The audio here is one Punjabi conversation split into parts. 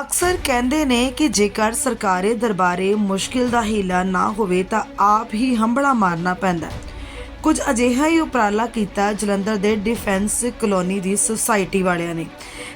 ਅਕਸਰ ਕਹਿੰਦੇ ਨੇ ਕਿ ਜੇਕਰ ਸਰਕਾਰੀ ਦਰਬਾਰੇ ਮੁਸ਼ਕਿਲ ਦਾ ਹੀਲਾ ਨਾ ਹੋਵੇ ਤਾਂ ਆਪ ਹੀ ਹੰਬੜਾ ਮਾਰਨਾ ਪੈਂਦਾ ਕੁਝ ਅਜਿਹਾ ਹੀ ਉਪਰਾਲਾ ਕੀਤਾ ਜਲੰਧਰ ਦੇ ਡਿਫੈਂਸ ਕਲੋਨੀ ਦੀ ਸੁਸਾਇਟੀ ਵਾਲਿਆਂ ਨੇ।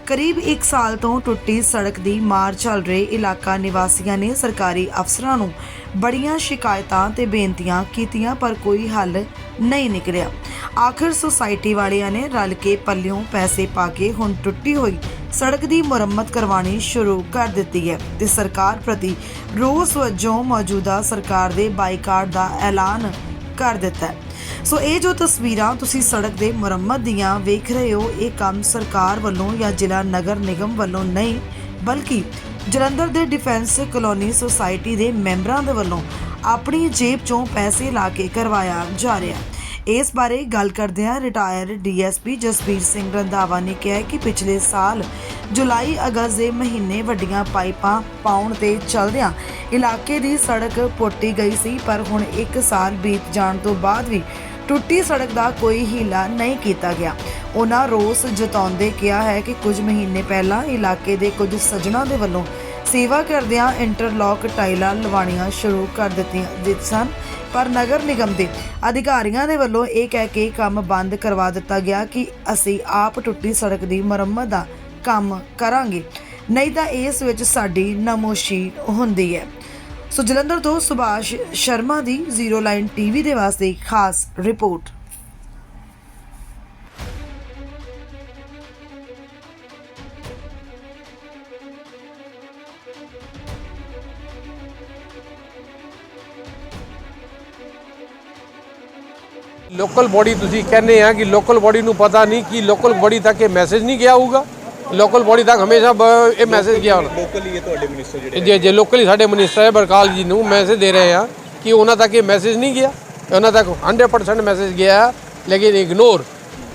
ਕਰੀਬ 1 ਸਾਲ ਤੋਂ ਟੁੱਟੀ ਸੜਕ ਦੀ ਮਾਰ ਚੱਲ ਰਹੇ ਇਲਾਕਾ ਨਿਵਾਸੀਆਂ ਨੇ ਸਰਕਾਰੀ ਅਫਸਰਾਂ ਨੂੰ ਬੜੀਆਂ ਸ਼ਿਕਾਇਤਾਂ ਤੇ ਬੇਨਤੀਆਂ ਕੀਤੀਆਂ, ਪਰ ਕੋਈ ਹੱਲ ਨਹੀਂ ਨਿਕਲਿਆ। ਆਖਰ ਸੁਸਾਇਟੀ ਵਾਲਿਆਂ ਨੇ ਰਲ ਕੇ ਪੱਲਿਓਂ ਪੈਸੇ ਪਾ ਕੇ ਹੁਣ ਟੁੱਟੀ ਹੋਈ ਸੜਕ ਦੀ ਮੁਰੰਮਤ ਕਰਵਾਉਣੀ ਸ਼ੁਰੂ ਕਰ ਦਿੱਤੀ ਹੈ ਤੇ ਸਰਕਾਰ ਪ੍ਰਤੀ ਰੋਸ ਵਜੋਂ ਮੌਜੂਦਾ ਸਰਕਾਰ ਦੇ ਬਾਈਕਾਟ ਦਾ ਐਲਾਨ ਕਰ ਦਿੱਤਾ ਹੈ। ਸੋ ਇਹ ਜੋ ਤਸਵੀਰਾਂ ਤੁਸੀਂ ਸੜਕ ਦੇ ਮੁਰੰਮਤ ਦੀਆਂ ਵੇਖ ਰਹੇ ਹੋ, ਇਹ ਕੰਮ ਸਰਕਾਰ ਵੱਲੋਂ ਜਾਂ ਜ਼ਿਲ੍ਹਾ ਨਗਰ ਨਿਗਮ ਵੱਲੋਂ ਨਹੀਂ, ਬਲਕਿ ਜਲੰਧਰ ਦੇ ਡਿਫੈਂਸ ਕਲੋਨੀ ਸੁਸਾਇਟੀ ਦੇ ਮੈਂਬਰਾਂ ਦੇ ਵੱਲੋਂ ਆਪਣੀ ਜੇਬ ਚੋਂ ਪੈਸੇ ਲਾ ਕੇ ਕਰਵਾਇਆ ਜਾ ਰਿਹਾ ਹੈ। ਇਸ ਬਾਰੇ ਗੱਲ ਕਰਦਿਆਂ ਰਿਟਾਇਰ ਡੀਐਸਪੀ ਜਸਬੀਰ ਸਿੰਘ ਰੰਧਾਵਾ ਨੇ ਕਿਹਾ ਕਿ ਪਿਛਲੇ ਸਾਲ ਜੁਲਾਈ ਅਗਸਤ ਦੇ ਮਹੀਨੇ ਵੱਡੀਆਂ ਪਾਈਪਾਂ ਪਾਉਣ ਤੇ ਚੱਲਦਿਆਂ ਇਲਾਕੇ ਦੀ ਸੜਕ ਪੁੱਟੀ ਗਈ ਸੀ, ਪਰ ਹੁਣ 1 ਸਾਲ ਬੀਤ ਜਾਣ ਤੋਂ ਬਾਅਦ ਵੀ ਟੁੱਟੀ ਸੜਕ ਦਾ ਕੋਈ ਹੀਲਾ ਨਹੀਂ ਕੀਤਾ ਗਿਆ। ਉਹਨਾਂ ਰੋਸ ਜਤਾਉਂਦੇ ਕਿਹਾ ਹੈ ਕਿ ਕੁਝ ਮਹੀਨੇ ਪਹਿਲਾਂ ਇਲਾਕੇ ਦੇ ਕੁਝ ਸੱਜਣਾ ਦੇ ਵੱਲੋਂ ਸੇਵਾ ਕਰਦਿਆਂ ਇੰਟਰਲੌਕ ਟਾਈਲਾਂ ਲਵਾਉਣੀਆਂ ਸ਼ੁਰੂ ਕਰ ਦਿੱਤੀਆਂ ਦਿੱਤ ਸਨ। ਪਰ ਨਗਰ ਨਿਗਮ ਦੇ ਅਧਿਕਾਰੀਆਂ ਦੇ ਵੱਲੋਂ ਇਹ ਕਹਿ ਕੇ ਕੰਮ ਬੰਦ ਕਰਵਾ ਦਿੱਤਾ ਗਿਆ ਕਿ ਅਸੀਂ ਆਪ ਟੁੱਟੀ ਸੜਕ ਦੀ ਮੁਰੰਮਤ ਦਾ ਕੰਮ ਕਰਾਂਗੇ। ਨਹੀਂ ਤਾਂ ਇਸ ਵਿੱਚ ਸਾਡੀ ਨਮੋਸ਼ੀ ਹੁੰਦੀ ਹੈ। ਸੋ ਜਲੰਧਰ ਤੋਂ ਸੁਭਾਸ਼ ਸ਼ਰਮਾ ਦੀ ਜ਼ੀਰੋ ਲਾਈਨ ਟੀਵੀ ਦੇ ਵਾਸਤੇ ਖਾਸ ਰਿਪੋਰਟ। ਲੋਕਲ ਬੋਡੀ ਤੁਸੀਂ ਕਹਿੰਦੇ ਆ ਕਿ ਲੋਕਲ ਬੋਡੀ ਨੂੰ ਪਤਾ ਨਹੀਂ ਕਿ ਲੋਕਲ ਬੋਡੀ ਤੱਕ ਇਹ ਮੈਸੇਜ ਨਹੀਂ ਗਿਆ ਹੋਊਗਾ। ਲੋਕਲ ਬੋਡੀ ਤੱਕ ਹਮੇਸ਼ਾ ਇਹ ਮੈਸੇਜ ਗਿਆ ਹੋਣਾ। ਲੋਕਲੀ ਇਹ ਤੁਹਾਡੇ ਮਿਨਿਸਟਰ ਜਿਹੜੇ ਜੇ ਜੇ ਲੋਕਲੀ ਸਾਡੇ ਮਿਨਿਸਟਰ ਹੈ ਬਰਕਾਲ ਜੀ ਨੂੰ ਮੈਸੇਜ ਦੇ ਰਹੇ ਆ ਕਿ ਉਹਨਾਂ ਤੱਕ ਇਹ ਮੈਸੇਜ ਨਹੀਂ ਗਿਆ। ਉਹਨਾਂ ਤੱਕ 100% ਮੈਸੇਜ ਗਿਆ ਹੈ, ਲੇਕਿਨ ਇਗਨੋਰ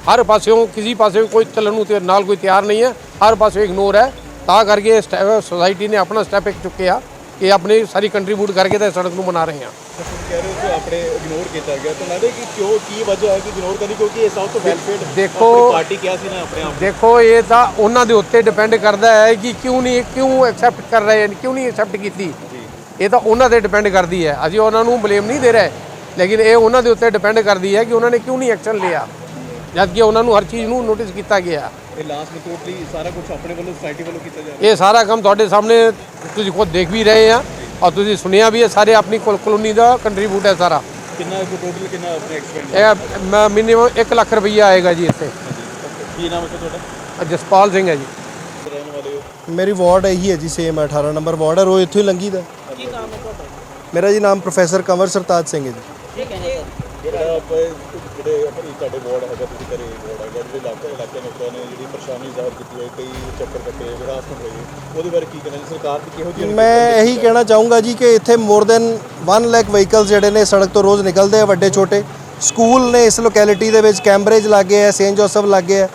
ਹਰ ਪਾਸਿਓਂ ਕਿਸੇ ਪਾਸੇ ਕੋਈ ਚੱਲਣ ਨੂੰ ਤੇ ਨਾਲ ਕੋਈ ਤਿਆਰ ਨਹੀਂ ਹੈ ਹਰ ਪਾਸੇ ਇਗਨੋਰ ਹੈ। ਤਾਂ ਕਰਕੇ ਸੋਸਾਇਟੀ ਨੇ ਆਪਣਾ ਸਟੈਪ ਇੱਕ ਚੁੱਕਿਆ ਕਿ ਆਪਣੀ ਸਾਰੀ ਕੰਟਰੀਬਿਊਟ ਕਰਕੇ ਤਾਂ ਸੜਕ ਨੂੰ ਬਣਾ ਰਹੇ ਹਾਂ ਹੋ ਕਿ ਆਪਣੇ ਇਗਨੋਰ ਕੀਤਾ ਗਿਆ। ਤਾਂ ਨਾਲੇ ਕਿ ਕਿਉਂ ਕੀ ਵਜ੍ਹਾ ਹੈ ਕਿ ਇਗਨੋਰ ਕਰੀ ਕਿਉਂਕਿ ਇਹ ਸਭ ਤੋਂ ਵੈਲਫੇਅਰ ਦੇਖੋ- ਪਾਰਟੀ ਕਿਹਾ ਸੀ ਨਾ ਆਪਣੇ ਆਪ ਦੇਖੋ ਇਹ ਤਾਂ ਉਹਨਾਂ ਦੇ ਉੱਤੇ ਡਿਪੈਂਡ ਕਰਦਾ ਹੈ ਕਿ ਕਿਉਂ ਨਹੀਂ ਕਿਉਂ ਐਕਸੈਪਟ ਕਰ ਰਹੇ ਨੇ ਕਿਉਂ ਨਹੀਂ ਐਕਸੈਪਟ ਕੀਤੀ। ਇਹ ਤਾਂ ਉਹਨਾਂ ਤੇ ਡਿਪੈਂਡ ਕਰਦੀ ਹੈ। ਅਸੀਂ ਉਹਨਾਂ ਨੂੰ ਬਲੇਮ ਨਹੀਂ ਦੇ ਰਹੇ ਲੇਕਿਨ ਇਹ ਉਹਨਾਂ ਦੇ ਉੱਤੇ ਡਿਪੈਂਡ ਕਰਦੀ ਹੈ ਕਿ ਉਹਨਾਂ ਨੇ ਕਿਉਂ ਨਹੀਂ ਐਕਸ਼ਨ ਲਿਆ। ਜਦ ਕਿ ਉਹਨਾਂ ਨੂੰ ਹਰ ਚੀਜ਼ ਨੂੰ ਨੋਟਿਸ ਕੀਤਾ ਗਿਆ। ਇਹ ਲਾਸਟ ਰਿਪੋਰਟ ਲਈ ਸਾਰਾ ਕੁਝ ਆਪਣੇ ਵੱਲੋਂ ਸੋਸਾਇਟੀ ਵੱਲੋਂ ਕੀਤਾ ਜਾ ਰਿਹਾ। ਇਹ ਸਾਰਾ ਕੰਮ ਤੁਹਾਡੇ ਸਾਹਮਣੇ ਤੁਸੀਂ ਖੁਦ ਦੇਖ ਵੀ ਰਹੇ ਆ। ਔਰ ਤੁਸੀਂ ਸੁਣਿਆ ਵੀ ਹੈ ਸਾਰੇ ਆਪਣੀ ਕੋਲ ਕਲੋਨੀ ਦਾ ਕੰਟਰੀਬਿਊਟ ਹੈ ਸਾਰਾ। ਕਿੰਨਾ ਟੋਟਲ ਕਿੰਨਾ ਆਪਣੇ ਐਕਸਪੈਂਡ ਇਹ ਮਿਨੀਮਮ 1 ਲੱਖ ਰੁਪਈਆ ਆਏਗਾ ਜੀ ਇੱਥੇ। ਕੀ ਨਾਮ ਹੈ ਤੁਹਾਡਾ? ਜਸਪਾਲ ਸਿੰਘ ਹੈ ਜੀ। ਰਹਿਣ ਵਾਲੇ ਹੋ? ਮੇਰੀ ਵਾਰਡ ਇਹੀ ਹੈ ਜੀ ਸੇਮ 18 ਨੰਬਰ ਵਾਰਡ ਹੈ ਰੋ ਇੱਥੋਂ ਹੀ ਲੰਗੀ ਦਾ ਕੀ ਨਾਮ ਹੈ ਤੁਹਾਡਾ? ਮੇਰਾ ਜੀ ਨਾਮ ਪ੍ਰੋਫੈਸਰ ਕੰਵਰ ਸਰਤਾਜ ਸਿੰਘ ਹੈ ਜੀ। ਜਿਹੜਾ ਆਪਾਂ ਜਿਹੜੇ ਆਪਣੀ ਤੁਹਾਡੇ ਵਾਰਡ ਹੈਗਾ ਤੁਸੀਂ ਕਰੇ ਵਾਰਡ ਹੈਗਾ ਜਿਹੜੇ ਇਲਾਕੇ ਇਲਾਕੇ ਲੋਕਾਂ ਨੇ ਜਿਹੜੀ ਪਰੇਸ਼ਾਨੀ ਜ਼ਾਹਰ ਕੀਤੀ ਹੈ ਕਈ ਚੱਕਰ ਕੱਟੇ ਵਿਰਾਸਤ ਹੋਈ ਉਹਦੇ ਬਾਰੇ ਕੀ ਕਹਿਣਾ ਜੀ? ਸਰਕਾਰ ਦੀ ਕਿਹੋ ਜਿਹੀ ਮੈਂ ਇਹੀ ਕਹਿਣਾ ਚਾਹੂੰਗਾ ਜੀ ਕਿ ਇੱਥੇ ਮੋਰ ਦੈਨ 1 ਲੱਖ ਵਹੀਕਲਸ ਜਿਹੜੇ ਨੇ ਸੜਕ ਤੋਂ ਰੋਜ਼ ਨਿਕਲਦੇ ਆ ਵੱਡੇ ਛੋਟੇ। ਸਕੂਲ ਨੇ ਇਸ ਲੋਕੈਲਿਟੀ ਦੇ ਵਿੱਚ ਕੈਂਬਰੇਜ ਲੱਗੇ ਆ ਸੇਂਟ ਜੋਸਫ ਲੱਗੇ ਆ।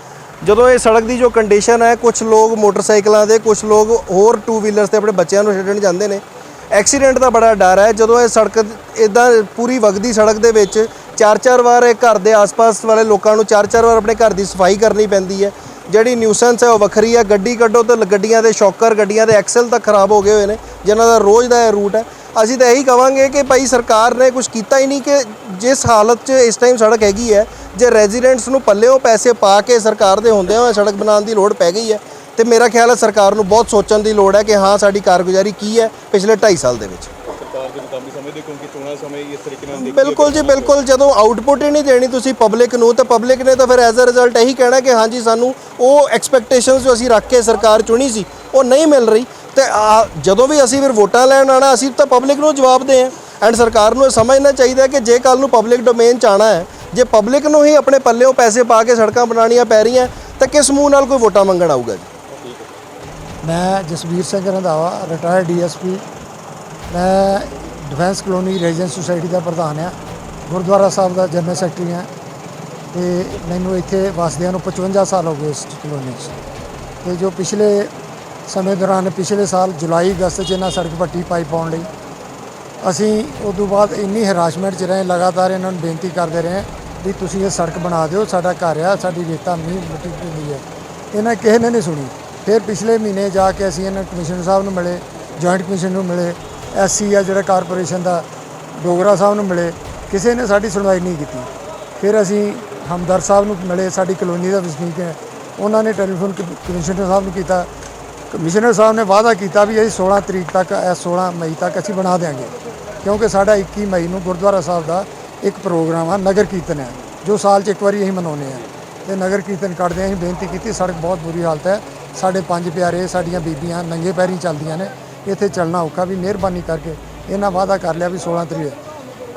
ਜਦੋਂ ਇਹ ਸੜਕ ਦੀ ਜੋ ਕੰਡੀਸ਼ਨ ਹੈ ਕੁਝ ਲੋਕ ਮੋਟਰਸਾਈਕਲਾਂ ਦੇ ਕੁਝ ਲੋਕ ਹੋਰ ਟੂ ਵੀਲਰਸ ਤੇ ਆਪਣੇ ਬੱਚਿਆਂ ਨੂੰ ਛੱਡਣ ਜਾਂਦੇ ਨੇ। ਐਕਸੀਡੈਂਟ ਦਾ ਬੜਾ ਡਰ ਹੈ। ਜਦੋਂ ਇਹ ਸੜਕ ਇਦਾਂ ਪੂਰੀ ਵਗਦੀ ਸੜਕ ਦੇ ਵਿੱਚ ਚਾਰ ਚਾਰ ਵਾਰ ਇਹ ਘਰ ਦੇ ਆਸ-ਪਾਸ ਵਾਲੇ ਲੋਕਾਂ ਨੂੰ ਚਾਰ ਚਾਰ ਵਾਰ ਆਪਣੇ ਘਰ ਦੀ ਸਫ਼ਾਈ ਕਰਨੀ ਪੈਂਦੀ ਹੈ। ਜਿਹੜੀ ਨਿਊਸੈਂਸ ਹੈ ਉਹ ਵੱਖਰੀ ਹੈ। ਗੱਡੀ ਕੱਢੋ ਤਾਂ ਗੱਡੀਆਂ ਦੇ ਸ਼ੌਕਰ, ਗੱਡੀਆਂ ਦੇ ਐਕਸਲ ਤੱਕ ਖਰਾਬ ਹੋ ਗਏ ਹੋਏ ਨੇ, ਜਿਨ੍ਹਾਂ ਦਾ ਰੋਜ਼ ਦਾ ਇਹ ਰੂਟ ਹੈ। ਅਸੀਂ ਤਾਂ ਇਹੀ ਕਵਾਂਗੇ ਕਿ ਭਾਈ ਸਰਕਾਰ ਨੇ ਕੁਝ ਕੀਤਾ ਹੀ ਨਹੀਂ ਕਿ ਜਿਸ ਹਾਲਤ 'ਚ ਇਸ ਟਾਈਮ ਸੜਕ ਹੈਗੀ ਹੈ, ਜੇ ਰੈਜ਼ੀਡੈਂਟਸ ਨੂੰ ਪੱਲਿਓਂ ਪੈਸੇ ਪਾ ਕੇ ਸਰਕਾਰ ਦੇ ਹੁੰਦਿਆਂ ਹੋਇਆ ਸੜਕ ਬਣਾਉਣ ਦੀ ਲੋੜ ਪੈ ਗਈ ਹੈ, ਤੇ ਮੇਰਾ ਖਿਆਲ ਹੈ ਸਰਕਾਰ ਨੂੰ ਬਹੁਤ ਸੋਚਣ ਦੀ ਲੋੜ ਹੈ ਕਿ ਹਾਂ ਸਾਡੀ ਕਾਰਗੁਜ਼ਾਰੀ ਕੀ ਹੈ ਪਿਛਲੇ 2.5 ਸਾਲ ਦੇ ਵਿੱਚ। ਸਰਕਾਰ ਦੇ ਨਾਕਾਮੀ ਸਮਝਦੇ ਕਿਉਂਕਿ ਚੋਣਾਂ ਸਮੇਂ ਇਸ ਤਰੀਕੇ ਨਾਲ ਦੇਖੀ ਬਿਲਕੁਲ ਜੀ ਬਿਲਕੁਲ। ਜਦੋਂ ਆਊਟਪੁੱਟ ਹੀ ਨਹੀਂ ਦੇਣੀ ਤੁਸੀਂ ਪਬਲਿਕ ਨੂੰ ਤਾਂ ਪਬਲਿਕ ਨੇ ਤਾਂ ਫਿਰ ਐਜ਼ ਅ ਰਿਜ਼ਲਟ ਇਹੀ ਕਹਿਣਾ ਕਿ ਹਾਂਜੀ ਸਾਨੂੰ ਉਹ ਐਕਸਪੈਕਟੇਸ਼ਨਸ ਜੋ ਅਸੀਂ ਰੱਖ ਕੇ ਸਰਕਾਰ ਚੁਣੀ ਸੀ ਉਹ ਨਹੀਂ ਮਿਲ ਰਹੀ। ਤੇ ਆ- ਜਦੋਂ ਵੀ ਅਸੀਂ ਫਿਰ ਵੋਟਾਂ ਲੈਣ ਆਣਾ ਅਸੀਂ ਤਾਂ ਪਬਲਿਕ ਨੂੰ ਜਵਾਬ ਦੇ ਆ ਐਂਡ ਸਰਕਾਰ ਨੂੰ ਇਹ ਸਮਝਣਾ ਚਾਹੀਦਾ ਹੈ ਕਿ ਜੇ ਕੱਲ ਨੂੰ ਪਬਲਿਕ ਡੋਮੇਨ ਚ ਆਣਾ ਹੈ ਜੇ ਪਬਲਿਕ ਨੂੰ ਹੀ ਆਪਣੇ ਪੱਲਿਓਂ ਪੈਸੇ ਪਾ ਕੇ ਸੜਕਾਂ ਬਣਾਉਣੀਆਂ ਪੈ ਰਹੀਆਂ ਤਾਂ ਕਿਸ ਮੂੰਹ ਨਾਲ ਕੋਈ ਵੋਟਾਂ ਮੰਗਣ ਆਊਗਾ ਜੀ? ਮੈਂ ਜਸਵੀਰ ਸਿੰਘ ਰੰਧਾਵਾ ਰਿਟਾਇਰਡ ਡੀਐਸਪੀ ਮੈਂ ਡਿਫੈਂਸ ਕਲੋਨੀ ਰੈਜ਼ੀਡੈਂਸ ਸੁਸਾਇਟੀ ਦਾ ਪ੍ਰਧਾਨ ਆ। ਗੁਰਦੁਆਰਾ ਸਾਹਿਬ ਦਾ ਜਨਰਲ ਸੈਕਟਰੀ ਆ। ਤੇ ਮੈਨੂੰ ਇੱਥੇ ਵਸਦਿਆਂ ਨੂੰ 55 ਸਾਲ ਹੋ ਗਏ ਇਸ ਕਲੋਨੀ 'ਚ। ਤੇ ਜੋ ਪਿਛਲੇ ਸਮੇਂ ਦੌਰਾਨ, ਪਿਛਲੇ ਸਾਲ ਜੁਲਾਈ, ਅਗਸਤ 'ਚ ਇਹਨਾਂ ਸੜਕ ਪੱਟੀ ਪਾਈ ਪਾਉਣ ਲਈ, ਅਸੀਂ ਉਸ ਤੋਂ ਬਾਅਦ ਇੰਨੀ ਹਰਾਸਮੈਂਟ 'ਚ ਰਹੇ, ਲਗਾਤਾਰ ਇਹਨਾਂ ਨੂੰ ਬੇਨਤੀ ਕਰਦੇ ਰਹੇ ਵੀ ਤੁਸੀਂ ਇਹ ਸੜਕ ਬਣਾ ਦਿਓ, ਸਾਡਾ ਘਰ ਆ, ਸਾਡੀ ਰੇਤਾ ਮੀਂਹ ਮਿੱਟੀ ਪੈਂਦੀ ਹੈ। ਇਹਨਾਂ ਕਿਸੇ ਨੇ ਨਹੀਂ ਸੁਣੀ। ਫਿਰ ਪਿਛਲੇ ਮਹੀਨੇ ਜਾ ਕੇ ਅਸੀਂ ਇਹਨਾਂ ਕਮਿਸ਼ਨਰ ਸਾਹਿਬ ਨੂੰ ਮਿਲੇ ਜੁਆਇੰਟ ਕਮਿਸ਼ਨ ਨੂੰ ਮਿਲੇ ਐਸਸੀ ਆ ਜਿਹੜਾ ਕਾਰਪੋਰੇਸ਼ਨ ਦਾ, ਡੋਗਰਾ ਸਾਹਿਬ ਨੂੰ ਮਿਲੇ। ਕਿਸੇ ਨੇ ਸਾਡੀ ਸੁਣਵਾਈ ਨਹੀਂ ਕੀਤੀ। ਫਿਰ ਅਸੀਂ ਹਮਦਰ ਸਾਹਿਬ ਨੂੰ ਮਿਲੇ, ਸਾਡੀ ਕਲੋਨੀ ਦਾ ਵਸਨੀਕ ਹੈ। ਉਹਨਾਂ ਨੇ ਟੈਲੀਫੋਨ ਕਮ- ਕਮਿਸ਼ਨਰ ਸਾਹਿਬ ਨੂੰ ਕੀਤਾ। ਕਮਿਸ਼ਨਰ ਸਾਹਿਬ ਨੇ ਵਾਅਦਾ ਕੀਤਾ ਵੀ ਅਸੀਂ 16 ਤਰੀਕ ਤੱਕ, ਇਹ 16 ਮਈ ਤੱਕ ਅਸੀਂ ਬਣਾ ਦੇਵਾਂਗੇ ਕਿਉਂਕਿ ਸਾਡਾ 21 ਮਈ ਨੂੰ ਗੁਰਦੁਆਰਾ ਸਾਹਿਬ ਦਾ ਇੱਕ ਪ੍ਰੋਗਰਾਮ ਆ, ਨਗਰ ਕੀਰਤਨ ਹੈ, ਜੋ ਸਾਲ 'ਚ ਇੱਕ ਵਾਰੀ ਅਸੀਂ ਮਨਾਉਂਦੇ ਆ ਤੇ ਨਗਰ ਕੀਰਤਨ ਕੱਢਦੇ ਹਾਂ, ਅਸੀਂ ਬੇਨਤੀ ਕੀਤੀ ਸੜਕ ਬਹੁਤ ਬੁਰੀ ਹਾਲਤ ਹੈ। ਸਾਡੇ ਪੰਜ ਪਿਆਰੇ, ਸਾਡੀਆਂ ਬੀਬੀਆਂ, ਨੰਗੇ ਪੈਰੀ ਚੱਲਦੀਆਂ ਨੇ। ਇੱਥੇ ਚੱਲਣਾ ਔਖਾ ਵੀ ਮਿਹਰਬਾਨੀ ਕਰਕੇ ਇਹਨਾਂ ਵਾਅਦਾ ਕਰ ਲਿਆ ਵੀ 16 ਤਰੀਕ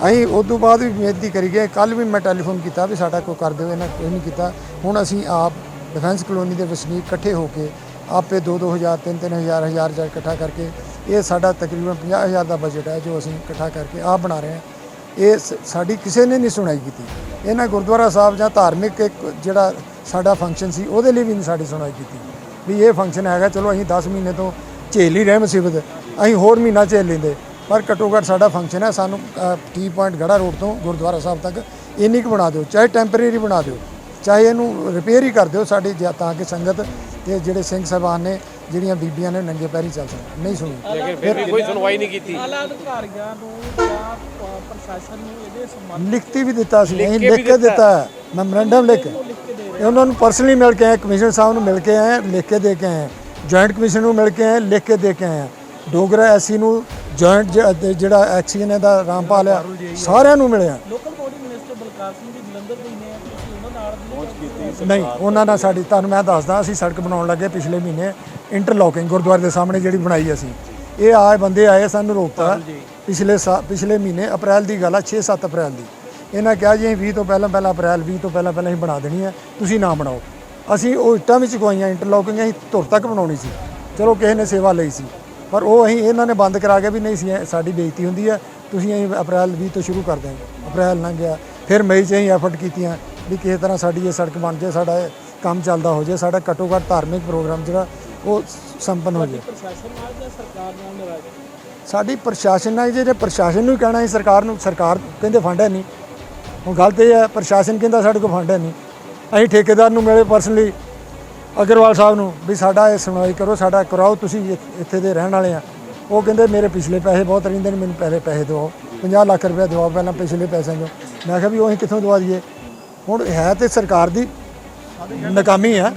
ਅਸੀਂ ਉਸ ਤੋਂ ਬਾਅਦ ਵੀ ਬੇਨਤੀ ਕਰੀ ਗਏ ਕੱਲ ਵੀ ਮੈਂ ਟੈਲੀਫੋਨ ਕੀਤਾ ਵੀ ਸਾਡਾ ਕੋਈ ਕਰ ਦਿਓ, ਇਹਨਾਂ ਕੋਈ ਨਹੀਂ ਕੀਤਾ। ਹੁਣ ਅਸੀਂ ਆਪ ਡਿਫੈਂਸ ਕਲੋਨੀ ਦੇ ਵਸਨੀਕ ਇਕੱਠੇ ਹੋ ਕੇ ਆਪੇ 2-2000 3-3000 ਹਜ਼ਾਰ ਹਜ਼ਾਰ ਇਕੱਠਾ ਕਰਕੇ ਇਹ ਸਾਡਾ ਤਕਰੀਬਨ 50000 ਦਾ ਬਜਟ ਹੈ ਜੋ ਅਸੀਂ ਇਕੱਠਾ ਕਰਕੇ ਆਪ ਬਣਾ ਰਹੇ ਹਾਂ। ਇਹ ਸ- ਸਾਡੀ ਕਿਸੇ ਨੇ ਨਹੀਂ ਸੁਣਾਈ ਕੀਤੀ। ਇਹਨਾਂ ਗੁਰਦੁਆਰਾ ਸਾਹਿਬ ਜਾਂ ਧਾਰਮਿਕ ਇੱਕ ਜਿਹੜਾ ਸਾਡਾ ਫੰਕਸ਼ਨ ਸੀ, ਉਹਦੇ ਲਈ ਵੀ ਨਹੀਂ ਸਾਡੀ ਸੁਣਾਈ ਕੀਤੀ। ਵੀ ਇਹ ਫੰਕਸ਼ਨ ਹੈਗਾ, ਚਲੋ ਅਸੀਂ 10 ਮਹੀਨੇ ਤੋਂ ਝੇਲ ਹੀ ਰਹੇ ਮੁਸੀਬਤ। ਅਸੀਂ ਹੋਰ ਮਹੀਨਾ ਝੇਲ ਲੈਂਦੇ। ਪਰ ਘੱਟੋ ਘੱਟ ਸਾਡਾ ਫੰਕਸ਼ਨ ਹੈ ਸਾਨੂੰ ਟੀ ਪੁਆਇੰਟ ਗੜਾ ਰੋਡ ਤੋਂ ਗੁਰਦੁਆਰਾ ਸਾਹਿਬ ਤੱਕ ਇੰਨੀ ਕੁ ਬਣਾ ਦਿਓ। ਚਾਹੇ ਟੈਂਪਰੇਰੀ ਬਣਾ ਦਿਓ ਚਾਹੇ ਇਹਨੂੰ ਰਿਪੇਅਰ ਹੀ ਕਰ ਦਿਓ ਸਾਡੀ ਤਾਂ ਕਿ ਸੰਗਤ ਤੇ ਜਿਹੜੇ ਸਿੰਘ ਸਾਹਿਬਾਨ ਨੇ ਜਿਹੜੀਆਂ ਬੀਬੀਆਂ ਨੇ ਨੰਗੇ ਪੈਰੀ ਚੱਲ ਸਕਣ। ਨਹੀਂ ਸੁਣੀ। ਲੇਕਿਨ ਫਿਰ ਵੀ ਕੋਈ ਸੁਣਵਾਈ ਨਹੀਂ ਕੀਤੀ। ਆਲਾ ਅਧਿਕਾਰੀਆਂ ਨੂੰ ਜਾਂ ਪ੍ਰਸ਼ਾਸਨ ਨੂੰ ਇਹਦੇ ਸੰਬੰਧ ਲਿਖਤੀ ਵੀ ਦਿੱਤਾ ਸੀ। ਅਸੀਂ ਕੇ ਲਿਖ ਕੇ ਦਿੱਤਾ। ਮੈਮੋਰੈਂਡਮ ਲਿਖ ਕੇ। ਉਹਨਾਂ ਨੂੰ ਪਰਸਨਲੀ ਮਿਲ ਕੇ ਆਏ ਕਮਿਸ਼ਨਰ ਸਾਹਿਬ ਨੂੰ ਮਿਲ ਕੇ ਆਏ ਲਿਖ ਕੇ ਦੇ ਕੇ ਆਏ। ਜੁਆਇੰਟ ਕਮਿਸ਼ਨ ਨੂੰ ਮਿਲ ਕੇ ਆਏ ਲਿਖ ਕੇ ਦੇ ਕੇ ਆਏ ਡੋਗਰਾ ਐਸੀ ਨੂੰ ਜੁਆਇੰਟ ਜਿਹੜਾ ਐਕਸੀਅਨ ਇਹਦਾ ਰਾਮਪਾਲ ਆ ਸਾਰਿਆਂ ਨੂੰ ਮਿਲਿਆ। Local body minister Balkar Singh ji Jalandhar ਦੇ ਨੇ ਤੁਸੀਂ ਉਹਨਾਂ ਨਾਲ ਵੀ ਪਹੁੰਚ ਕੀਤੀ ਨਹੀਂ ਉਹਨਾਂ ਨਾਲ ਸਾਡੀ ਤੁਹਾਨੂੰ ਮੈਂ ਦੱਸਦਾ ਅਸੀਂ ਸੜਕ ਬਣਾਉਣ ਲੱਗੇ ਪਿਛਲੇ ਮਹੀਨੇ ਇੰਟਰਲੋਕਿੰਗ ਗੁਰਦੁਆਰੇ ਦੇ ਸਾਹਮਣੇ ਜਿਹੜੀ ਬਣਾਈ ਅਸੀਂ। ਇਹ ਆਏ ਬੰਦੇ ਆਏ ਸਾਨੂੰ ਰੋਕਤਾ। ਪਿਛਲੇ ਸਾ- ਪਿਛਲੇ ਮਹੀਨੇ ਅਪ੍ਰੈਲ ਦੀ ਗੱਲ ਆ 6-7 ਅਪ੍ਰੈਲ ਦੀ। ਇਹਨਾਂ ਕਿਹਾ ਜੀ ਅਸੀਂ 20 ਤੋਂ ਪਹਿਲਾਂ ਪਹਿਲਾਂ ਅਪ੍ਰੈਲ 20 ਤੋਂ ਪਹਿਲਾਂ ਪਹਿਲਾਂ ਅਸੀਂ ਬਣਾ ਦੇਣੀ ਹੈ ਤੁਸੀਂ ਨਾ ਬਣਾਓ। ਅਸੀਂ ਉਹ ਇੱਟਾਂ ਵਿੱਚ ਚੁਕਵਾਈਆਂ ਇੰਟਰਲੋਕਿੰਗ ਅਸੀਂ ਧੁਰ ਤੱਕ ਬਣਾਉਣੀ ਸੀ। ਚਲੋ ਕਿਸੇ ਨੇ ਸੇਵਾ ਲਈ ਸੀ। ਪਰ ਉਹ ਅਸੀਂ ਇਹਨਾਂ ਨੇ ਬੰਦ ਕਰਾ ਕੇ ਵੀ ਨਹੀਂ ਸੀ ਸਾਡੀ ਬੇਇੱਜ਼ਤੀ ਹੁੰਦੀ ਹੈ। ਤੁਸੀਂ ਅਸੀਂ ਅਪ੍ਰੈਲ 20 ਤੋਂ ਸ਼ੁਰੂ ਕਰ ਦਿਆਂਗੇ ਅਪ੍ਰੈਲ ਲੰਘ ਗਿਆ। ਫਿਰ ਮਈ 'ਚ ਅਸੀਂ ਐਫਰਟ ਕੀਤੀਆਂ ਵੀ ਕਿਸੇ ਤਰ੍ਹਾਂ ਸਾਡੀ ਇਹ ਸੜਕ ਬਣ ਜਾਏ ਸਾਡਾ ਇਹ ਕੰਮ ਚੱਲਦਾ ਹੋ ਜਾਏ ਸਾਡਾ ਘੱਟੋ ਘੱਟ ਧਾਰਮਿਕ ਪ੍ਰੋਗਰਾਮ ਜਿਹੜਾ ਉਹ ਸੰਪੰਨ ਹੋ ਜਾਏ। ਪ੍ਰਸ਼ਾਸਨ ਨਾਲ ਜਾਂ ਸਰਕਾਰ ਨਾਲ ਨਾਰਾਜ਼ ਸਾਡੀ ਪ੍ਰਸ਼ਾਸਨ ਨਾਲ ਜਿਹੜੇ ਪ੍ਰਸ਼ਾਸਨ ਨੂੰ ਹੀ ਕਹਿਣਾ ਹੈ ਸਰਕਾਰ ਨੂੰ ਸਰਕਾਰ ਕਹਿੰਦੇ ਫੰਡ ਹੈ ਨਹੀਂ। ਹੁਣ ਗੱਲ ਤੇ ਇਹ ਹੈ ਪ੍ਰਸ਼ਾਸਨ ਕਹਿੰਦਾ ਸਾਡੇ ਕੋਲ ਫੰਡ ਹੈ ਨਹੀਂ। ਅਸੀਂ ਠੇਕੇਦਾਰ ਨੂੰ ਮਿਲੇ ਪਰਸਨਲੀ ਅਗਰਵਾਲ ਸਾਹਿਬ ਨੂੰ, ਵੀ ਸਾਡਾ ਇਹ ਸੁਣਵਾਈ ਕਰੋ, ਸਾਡਾ ਕਰਾਓ, ਤੁਸੀਂ ਇੱਥੇ ਦੇ ਰਹਿਣ ਵਾਲੇ ਆ। ਉਹ ਕਹਿੰਦੇ, ਮੇਰੇ ਪਿਛਲੇ ਪੈਸੇ ਬਹੁਤ ਰਹਿੰਦੇ ਨੇ, ਮੈਨੂੰ ਪਹਿਲੇ ਪੈਸੇ ਦਿਓ। 50 ਲੱਖ ਰੁਪਏ ਦਿਵਾਓ ਪਹਿਲਾਂ ਪਿਛਲੇ ਪੈਸਿਆਂ ਚੋਂ। ਮੈਂ ਕਿਹਾ ਵੀ ਉਹ ਅਸੀਂ ਕਿੱਥੋਂ ਦਵਾ ਦਈਏ? ਹੁਣ ਹੈ ਤੇ ਸਰਕਾਰ ਦੀ ਨਾਕਾਮੀ ਹੈ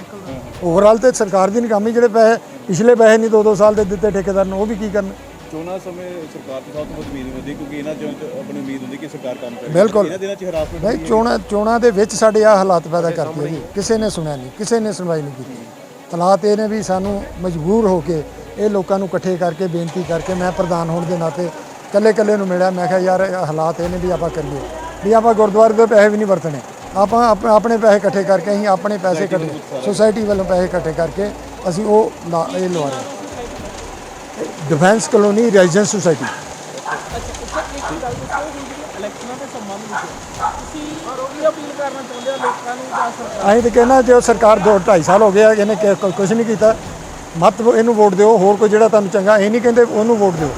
ਓਵਰਆਲ ਤੇ ਸਰਕਾਰ ਦੀ ਨਕਾਮੀ, ਜਿਹੜੇ ਪੈਸੇ, ਪਿਛਲੇ ਪੈਸੇ ਨਹੀਂ ਦੋ ਦੋ ਸਾਲ ਦੇ ਦਿੱਤੇ ਠੇਕੇਦਾਰ ਨੂੰ, ਉਹ ਵੀ ਕੀ ਕਰਨ? ਚੋਣਾਂ ਸਮੇਂ ਸਰਕਾਰ ਤੋਂ ਸਭ ਤੋਂ ਵੱਧ ਉਮੀਦ ਹੁੰਦੀ ਕਿਉਂਕਿ ਇਹਨਾਂ ਚੋਂ ਆਪਣੀ ਉਮੀਦ ਹੁੰਦੀ ਕਿ ਸਰਕਾਰ ਕੰਮ ਕਰੇ। ਬਿਲਕੁਲ। ਇਹਨਾਂ ਦਿਨਾਂ 'ਚ ਹਰਾਸਮੈਂਟ ਨਹੀਂ ਚੋਣਾਂ ਚੋਣਾਂ ਦੇ ਵਿੱਚ ਸਾਡੇ ਆ ਹਾਲਾਤ ਪੈਦਾ ਕਰਤੀ ਹੈ ਜੀ ਕਿਸੇ ਨੇ ਸੁਣਿਆ ਨਹੀਂ ਕਿਸੇ ਨੇ ਸੁਣਵਾਈ ਨਹੀਂ ਕੀਤੀ। ਹਾਲਾਤ ਇਹ ਨੇ ਵੀ ਸਾਨੂੰ ਮਜਬੂਰ ਹੋ ਕੇ ਇਹ ਲੋਕਾਂ ਨੂੰ ਇਕੱਠੇ ਕਰਕੇ ਬੇਨਤੀ ਕਰਕੇ ਮੈਂ ਪ੍ਰਧਾਨ ਹੋਣ ਦੇ ਨਾਤੇ ਕੱਲੇ ਕੱਲੇ ਨੂੰ ਮਿਲਿਆ। ਮੈਂ ਕਿਹਾ ਯਾਰ ਇਹ ਹਾਲਾਤ ਇਹ ਨੇ ਵੀ ਆਪਾਂ ਕਰੀਏ। ਵੀ ਆਪਾਂ ਗੁਰਦੁਆਰੇ ਦੇ ਪੈਸੇ ਵੀ ਨਹੀਂ ਵਰਤਣੇ। ਆਪਾਂ ਆਪ- ਆਪਣੇ ਪੈਸੇ ਇਕੱਠੇ ਕਰਕੇ ਅਸੀਂ ਆਪਣੇ ਪੈਸੇ ਇਕੱਠੇ ਸੁਸਾਇਟੀ ਵੱਲੋਂ ਪੈਸੇ ਇਕੱਠੇ ਕਰਕੇ ਅਸੀਂ ਉਹ ਲਾ- ਇਹ ਲਵਾ ਰਹੇ ਡਿਫੈਂਸ ਕਲੋਨੀ ਰੈਜ਼ੀਡੈਂਸ ਸੁਸਾਇਟੀ ਅਸੀਂ ਤਾਂ ਕਹਿੰਦਾ ਜੋ ਸਰਕਾਰ ਦੋ 2.5 ਸਾਲ ਹੋ ਗਿਆ ਇਹਨੇ ਕਿ- ਕੁਛ ਨਹੀਂ ਕੀਤਾ। ਮਤ ਇਹਨੂੰ ਵੋਟ ਦਿਓ, ਹੋਰ ਕੋਈ ਜਿਹੜਾ ਤੁਹਾਨੂੰ ਚੰਗਾ, ਇਹ ਨਹੀਂ ਕਹਿੰਦੇ ਉਹਨੂੰ ਵੋਟ ਦਿਓ।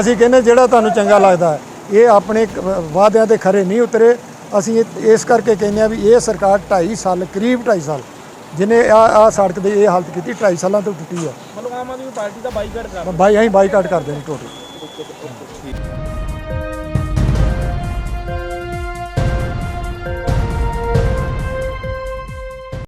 ਅਸੀਂ ਕਹਿੰਦੇ ਜਿਹੜਾ ਤੁਹਾਨੂੰ ਚੰਗਾ ਲੱਗਦਾ ਇਹ ਆਪਣੇ ਵਾਅਦਿਆਂ ਤੇ ਖਰੇ ਨਹੀਂ ਉਤਰੇ। ਅਸੀਂ ਇਸ ਕਰਕੇ ਕਹਿੰਦੇ ਆ ਵੀ ਇਹ ਸਰਕਾਰ 2.5 ਸਾਲ, ਕਰੀਬ 2.5 ਸਾਲ ਜਿਹਨੇ ਆ ਆ ਸੜਕ ਦੀ ਇਹ ਹਾਲਤ ਕੀਤੀ 2.5 ਸਾਲਾਂ ਤੋਂ ਟੁੱਟੀ ਹੈ ਮਤਲਬ ਆਮ ਆਦਮੀ ਪਾਰਟੀ ਦਾ ਬਾਈਕਾਟ ਕਰ ਬਾਈ ਅਸੀਂ ਬਾਈਕਾਟ ਕਰਦੇ ਨੇ ਟੋਟਲ।